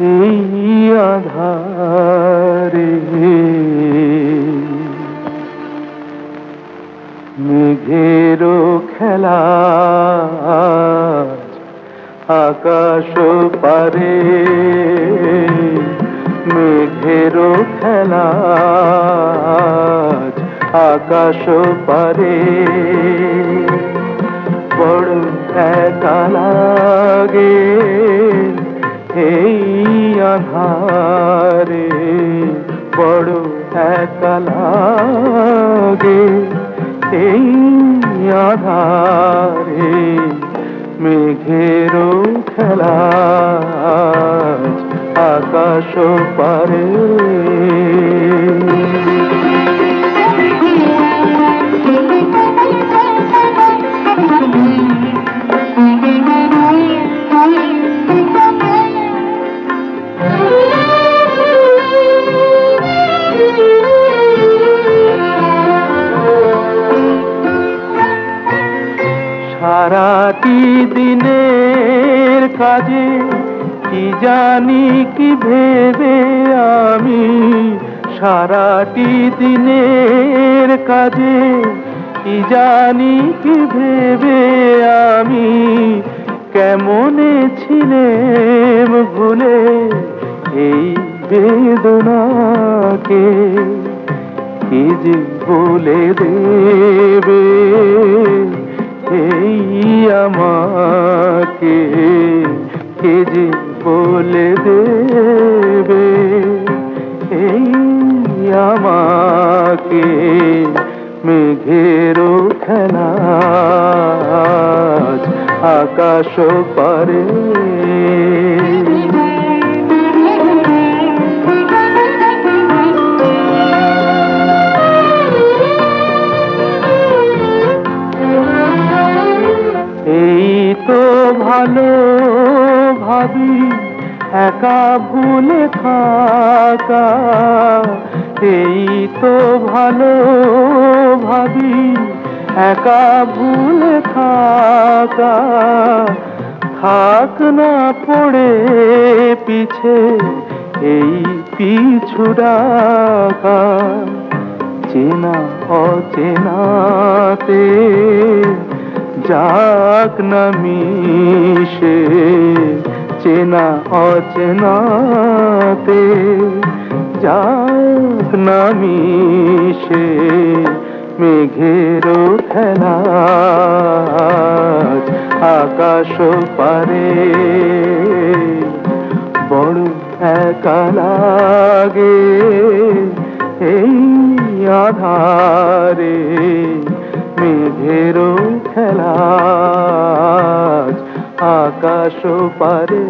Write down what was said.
এই আধারে। মেঘেরও খেলা আকাশ পারে। মেঘেরও খেলা আকাশ পারে। বড় একা আধারে বড় একা লাগে। এই আধারে মেঘেরও খেলা আকাশ পারে। সারাটি দিনের কাজে কি জানি, কি ভেবে আমি? সারাটি দিনের কাজে কি জানি, কি ভেবে আমি? কেমনে ছিলেম ভুলে এই বেদনাকে? কি যে বলে দেবে? এই আমাকে কে যে বলে দেবে? এই আমাকে মেঘের খেলা আকাশ পারে ভালো ভাবি, একা ভুলে থাকা। এই তো ভালো ভাবি, একা ভুলে থাকা। থাক না পড়ে পিছে, এই পিছু ডাকা। চেনা অচেনাতে যাক না মিশে, চেনা অচেনাতে যাক না মিশে মেঘেরও খেলা আকাশ পারে। বড় একা লাগে এই আধারে মেঘেরও খেলা আকাশ পারে